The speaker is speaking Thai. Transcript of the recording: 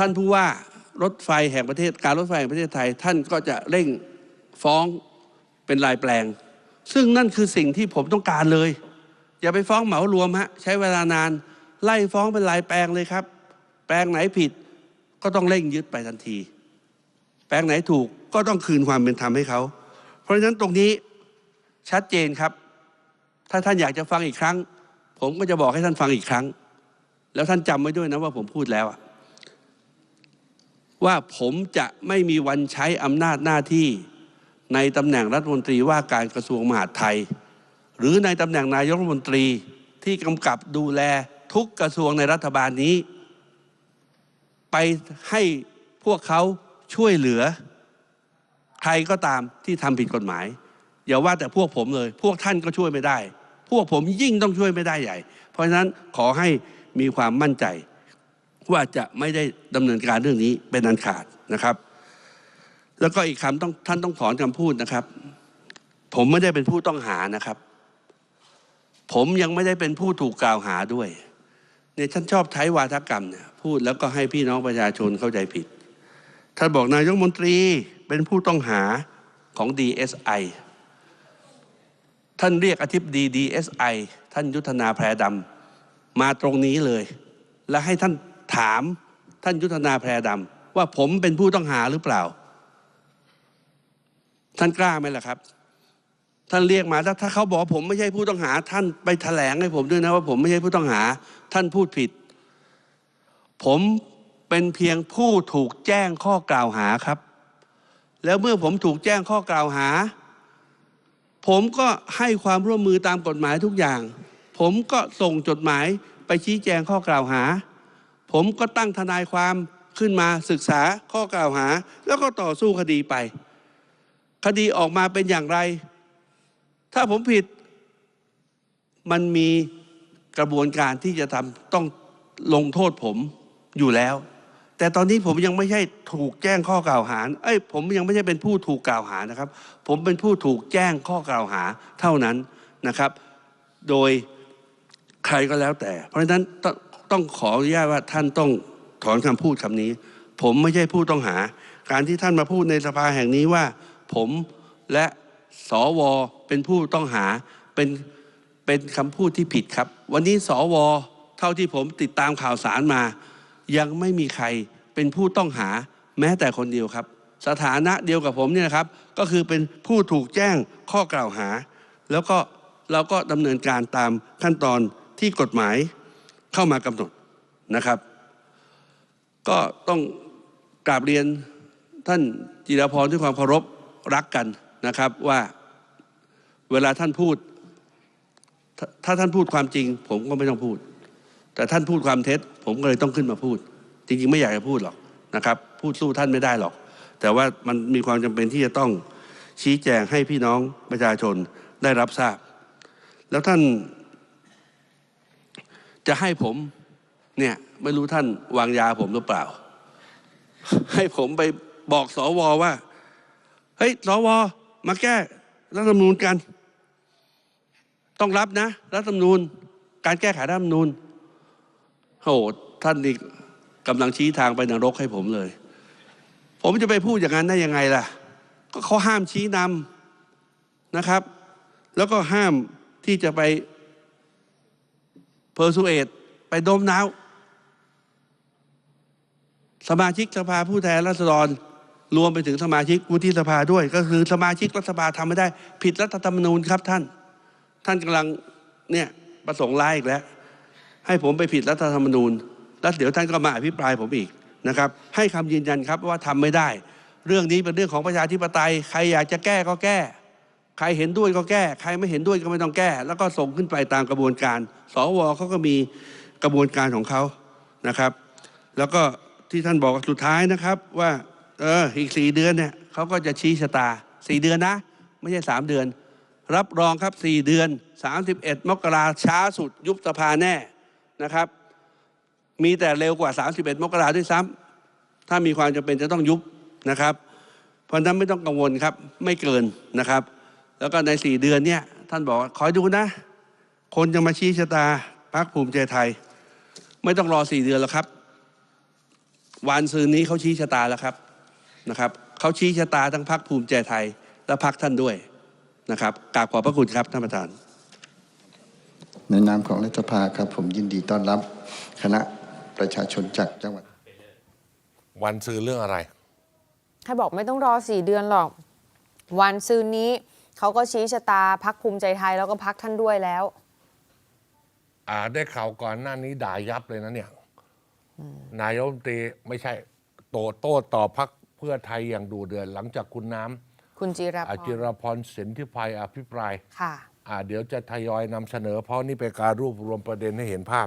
ท่านผู้ว่ารถไฟแห่งประเทศการรถไฟแห่งประเทศไทย ท่านก็จะเร่งฟ้องเป็นรายแปลง ซึ่งนั่นคือสิ่งที่ผมต้องการเลย อย่าไปฟ้องเหมารวมฮะใช้เวลานาน ไล่ฟ้องเป็นรายแปลงเลยครับ แปลงไหนผิดก็ต้องเร่งยึดไปทันที แปลงไหนถูกก็ต้องคืนความเป็นธรรมให้เขา เพราะฉะนั้นตรงนี้ชัดเจนครับ ถ้าท่านอยากจะฟังอีกครั้ง ผมก็จะบอกให้ท่านฟังอีกครั้ง แล้วท่านจำไว้ด้วยนะว่าผมพูดแล้วอะ ว่าผมจะไม่มีวันใช้อำนาจหน้าที่ ในตำแหน่งรัฐมนตรีว่าการกระทรวงมหาดไทย หรือในตำแหน่งนายกรัฐมนตรีที่กำกับดูแลทุกกระทรวงในรัฐบาลนี้ ไปให้พวกเขาช่วยเหลือ ใครก็ตามที่ทำผิดกฎหมาย อย่าว่าแต่พวกผมเลย พวกท่านก็ช่วยไม่ได้ พวกผมยิ่งต้องช่วยไม่ได้ใหญ่ เพราะฉะนั้นขอให้มีความมั่นใจ ว่าจะไม่ได้ดำเนินการเรื่องนี้เป็นอันขาดนะครับ แล้วก็อีกคำต้องท่านต้องถอนคำพูดนะครับ ผมไม่ได้เป็นผู้ต้องหานะครับ ผมยังไม่ได้เป็นผู้ถูกกล่าวหาด้วยเนี่ยท่านชอบใช้วาทกรรมเนี่ยพูดแล้วก็ให้พี่น้องประชาชนเข้าใจผิดท่านบอกนายกมนตรีเป็นผู้ต้องหาของ DSI ท่านเรียกอธิบดี DSI ท่านยุทธนาแพรดำมาตรงนี้เลย และให้ท่านามท่านยุทธนาแพรดำว่าผมเป็นผู้ต้องหาหรือเปล่า ท่านกล้าไหมล่ะครับ ท่านเรียกมาถ้าถ้าเขาบอกผมไม่ใช่ผู้ต้องหา ท่านไปแถลงให้ผมด้วยนะว่าผมไม่ใช่ผู้ต้องหา ท่านพูดผิด ผมเป็นเพียงผู้ถูกแจ้งข้อกล่าวหาครับ แล้วเมื่อผมถูกแจ้งข้อกล่าวหา ผมก็ให้ความร่วมมือตามกฎหมายทุกอย่าง ผมก็ส่งจดหมายไปชี้แจงข้อกล่าวหา ผมก็ตั้งทนายความขึ้นมาศึกษาข้อกล่าวหา แล้วก็ต่อสู้คดีไป คดีออกมาเป็นอย่างไร ถ้าผมผิด มันมีกระบวนการที่จะทำต้องลงโทษผมอยู่แล้ว แต่ตอนนี้ผมยังไม่ใช่ถูกแจ้งข้อกล่าวหา เอ้ย ผมยังไม่ใช่เป็นผู้ถูกกล่าวหานะครับ ผมเป็นผู้ถูกแจ้งข้อกล่าวหาเท่านั้นนะครับ โดยใครก็แล้วแต่ เพราะฉะนั้น ต้องขออนุญาตว่าท่านต้องถอนคำพูดคำนี้ ผมไม่ใช่ผู้ต้องหา การที่ท่านมาพูดในสภาแห่งนี้ว่า ผมและสวเป็นผู้ต้องหาเป็นเป็นคำพูดที่ผิดครับ วันนี้สวเท่าที่ผมติดตามข่าวสารมา ยังไม่มีใครเป็นผู้ต้องหาแม้แต่คนเดียวครับ สถานะเดียวกับผมเนี่ยนะครับ ก็คือเป็นผู้ถูกแจ้งข้อกล่าวหา แล้วก็เราก็ดำเนินการตามขั้นตอนที่กฎหมาย เข้ามากำหนดนะครับ ก็ต้องกราบเรียนท่านจิรพรด้วยความเคารพรักกันนะครับว่าเวลาท่านพูดถาถ้าท่านพูดความจริง ผมก็ไม่ต้องพูด แต่ท่านพูดความเท็จ ผมก็เลยต้องขึ้นมาพูด จริงๆ ไม่อยากจะพูดหรอกนะครับ พูดสู้ท่านไม่ได้หรอก แต่ว่ามันมีความจำเป็นที่จะต้องชี้แจงให้พี่น้องประชาชนได้รับทราบ แล้วท่าน จะให้ผมเนี่ยไม่รู้ท่านวางยาผมหรือเปล่า ให้ผมไปบอกสวว่า เฮ้ยสวมาแก้รัฐธรรมนูญกัน ต้องรับนะรัฐธรรมนูญ การแก้ไขรัฐธรรมนูญโอ้โหท่านนี่กำลังชี้ทางไปนรกให้ผมเลย ผมจะไปพูดอย่างนั้นได้ยังไงล่ะ ก็เขาห้ามชี้นำนะครับ แล้วก็ห้ามที่จะไป เพอร์ซูเอตไปโดมน้าว สมาชิกสภาผู้แทนราษฎร รวมไปถึงสมาชิกวุฒิสภาด้วย ก็คือสมาชิกรัฐสภาทำไม่ได้ ผิดรัฐธรรมนูญครับท่าน ท่านกำลังเนี่ยประสงค์ร้ายอีกแล้ว ให้ผมไปผิดรัฐธรรมนูญ แล้วเดี๋ยวท่านก็มาอภิปรายผมอีกนะครับ ให้คำยืนยันครับว่าทำไม่ได้ เรื่องนี้เป็นเรื่องของประชาธิปไตย ใครอยากจะแก้ก็แก้ ใครเห็นด้วยก็แก้ ใครไม่เห็นด้วยก็ไม่ต้องแก้ แล้วก็ส่งขึ้นไปตามกระบวนการ สวเขาก็มีกระบวนการของเขานะครับ แล้วก็ที่ท่านบอกสุดท้ายนะครับว่าเอออีกสี่เดือนเนี่ยเขาก็จะชี้ชะตาสี่เดือนนะ ไม่ใช่สามเดือน รับรองครับสี่เดือนสามสิบเอ็ดมกราช้าสุดยุบสภาแน่นะครับ มีแต่เร็วกว่า31มกราด้วยซ้ำถ้ามีความจำเป็นจะต้องยุบนะครับ เพราะนั้นไม่ต้องกังวลครับไม่เกินนะครับ แล้วก็ใน4เดือนเนี่ยท่านบอกว่าคอยดูนะ คนจะมาชี้ชะตาพรรคภูมิใจไทย ไม่ต้องรอ4เดือนแล้วครับ วันซืนนี้เขาชี้ชะตาแล้วครับนะครับเขาชี้ชะตาทั้งพักภูมิใจไทย และพักท่านด้วยนะครับกราบขอบพระคุณครับท่านประธาน ในนามของรัฐสภาครับผมยินดีต้อนรับคณะประชาชนจากจังหวัด วันซื้อเรื่องอะไรให้บอกไม่ต้องรอสี่เดือนหรอก วันซืนนี้ เขาก็ชี้ชะตาพักภูมิใจไทยแล้วก็พักท่านด้วยแล้ว อ่าได้ข่าวก่อนหน้านี้ด่ายับเลยนะเนี่ยนายกรัฐมนตรีไม่ใช่ โตโต้ต่อพักเพื่อไทยอย่างดูเดือดหลังจากคุณน้คุณจิรำอาพจิรรพรสินทิพายอภิปราย ค่ะ อ่า เดี๋ยวจะทยอยนำเสนอ เพราะนี่เป็นการรวบรวมประเด็นให้เห็นภาพ